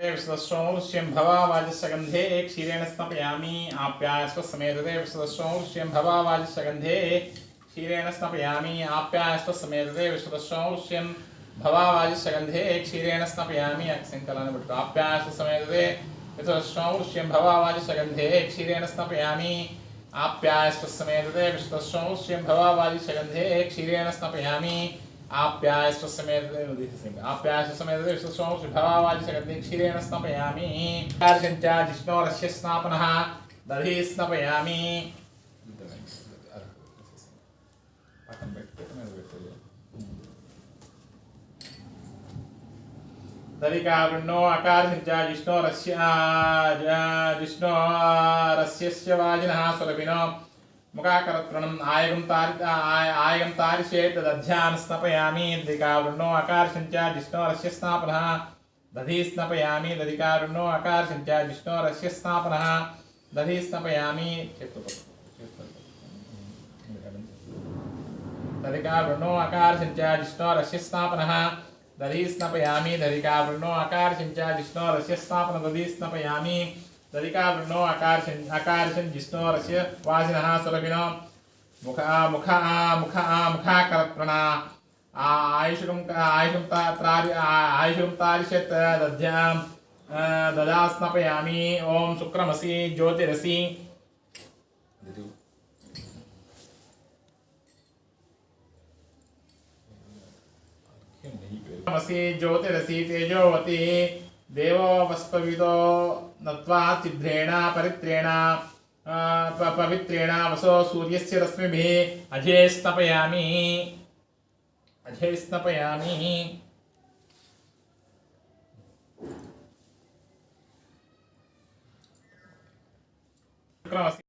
विश्वश्रोमुष्यं भवावाजस्य क्षीरेण स्नपयामि आप्यायस्व समेतते विश्वश्रोमुष्यं भवावाजस्य क्षीरेण स्नपयामि आप्यायस्व समेतते विश्वश्रोमुष्यं भवावाजस्य गन्धे क्षीरेण स्नपयामि अक्सङ्कलानि बिट्टु आप्यायस्व समेतते विश्वश्रोमुष्यं भवावाजस्य गन्धे क्षीरेण स्नपयामि आप्यायस्व समेतते विश्वश्रोमुष्यं भवावाजस्य गन्धे क्षीरेण स्नपयामि आप्यायस्व समेतते आप्यायस्व समेतते विश्वस्वांश भवावाजिसगन्धे क्षीरेण स्नपयामि कार्षञ्च जिष्णोरस्य स्नापनः दधि स्नपयामि दधिकावृण्णो अकार्षञ्च जिष्णोरस्य जिष्णोरस्यस्य वाजिनः सुरभिनो मुखाकरत्रणम् आयगं तारि आयगं तारिशेत् दध्यान् स्नपयामि दधिकावृण्णो अकार्षञ्च जिष्णोरस्य स्नापनः। दधि स्नपयामि दधिकावृण्णो अकार्षञ्च जिष्णोरस्य स्नापनः। दधि स्नपयामि दधिकावृण्णो अकार्षञ्च जिष्णोरस्य स्नापनः। दधि स्नपयामि दधिकावृण्णो अकार्षञ्च जिष्णोरस्य स्नापन। दधि स्नपयामि दधिकावृण्णो अकार्षन् अकार्षन् जिष्णोरस्य वासिनः सुरभिनो मुख मुख मुख मुखाकरत्रणा आयुषकं आयुषं त्रारि आयुषं तारिषत् दध्यां ददा स्नपयामि ॐ शुक्रमसि ज्योतिरसि ज्योतिरसि तेजोवती देवोपस्पविदो नत्वा चिद्रेण परित्रेण प- पवित्रेण वसो सूर्यस्य रश्मिभिः अझे स्नपयामि अझे स्नपयामि शुक्रमसि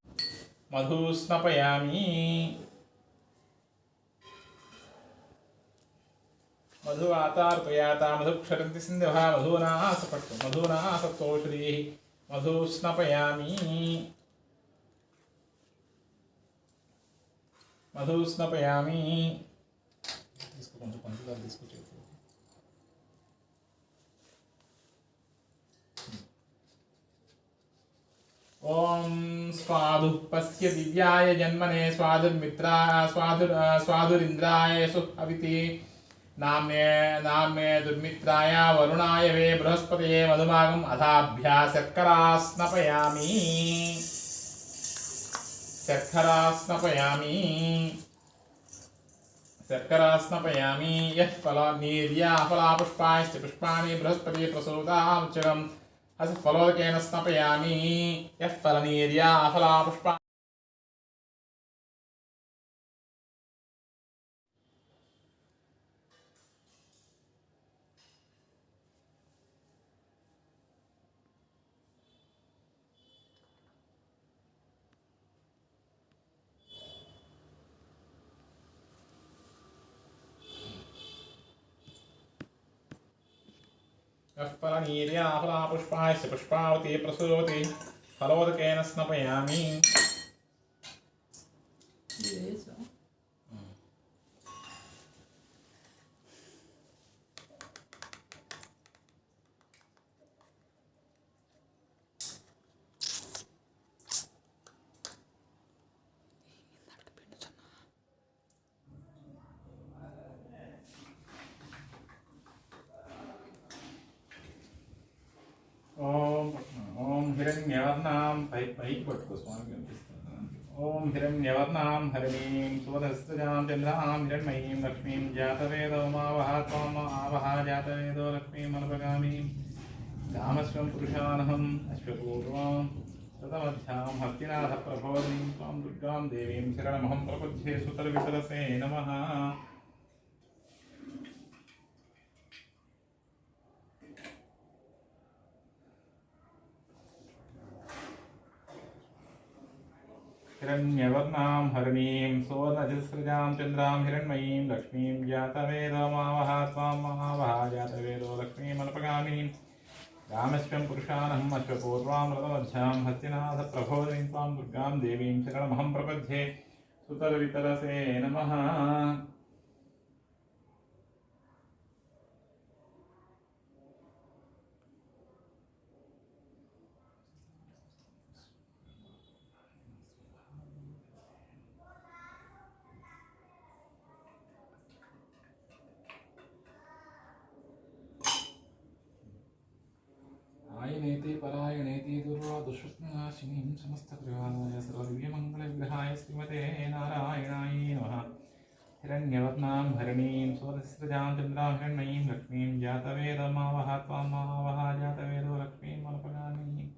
मधु स्नपयामि मधु आतार्पयाता मधु क्षरन्ति सिन्धवः मधूना మధు స్నపయామి మధు స్నపయామి తీసుకో కొంచెం కొంచెం తీసుకొచ్చి ఓం స్వాదు పశ్య దివ్యాయ జన్మనే స్వాదుర్మిత్రా స్వాదుర్ స్వాదురింద్రాయ సు नाम्ये नाम्ये दुर्मित्राय वरुणाय वे बृहस्पतये मधुमागम् अथाभ्या शर्करा स्नपयामि शर्करा स्नपयामि शर्करा स्नपयामि यः फलनीर्या फलापुष्पाश्च पुष्पाणि बृहस्पति प्रसूतां चरम् अथ फलोदकेन स्नपयामि यः फलनीर्या फलापुष्पा కష్పరనీర్యాఫలాపుష్పాయ పుష్పావతి ప్రసూవతి ఫలోదకేన స్నపయామి హిరణ్యవర్ణాం పై పైకి పట్టుకో స్వామికి అనిపిస్తుంది ఓం హిరణ్యవర్ణాం హరిణీం సువధస్తజాం చంద్రాం హిరణ్మయీం లక్ష్మీం జాతవేదో మావహ త్వం ఆవహ జాతవేదో లక్ష్మీం అనుపగామి రామస్వం పురుషానహం అశ్వపూర్వం శతమధ్యాం హస్తినాథ ప్రభోదీం త్వం దుర్గాం దేవీం శరణమహం ప్రపద్యే సుతర్వితరసే నమః हिरण्यवर्णां हरिणीं सुवर्णजसृजां चन्द्रां हिरण्मयीं लक्ष्मीं जातवेदमावह त्वां महावह जातवेदो लक्ष्मीमनुपगामिनीं रामश्वं पुरुषानहम् अश्वपूर्वां रथमध्यां हस्तिनाथप्रभोदिनीं त्वां दुर्गां देवीं शरणमहं प्रपद्ये। सुतरवितरसे नमः। कपालिकाक्षिणीं समस्तप्रभावाय सर्वदिव्यमङ्गलविग्रहाय श्रीमते नारायणाय नमः। हिरण्यवर्णां हरिणीं स्वरस्रजां चन्द्रां हिरण्मयीं लक्ष्मीं जातवेदमावह त्वां जातवेदो लक्ष्मीम् अल्पगामिनीम्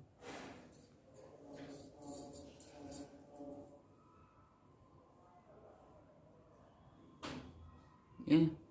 ಏನು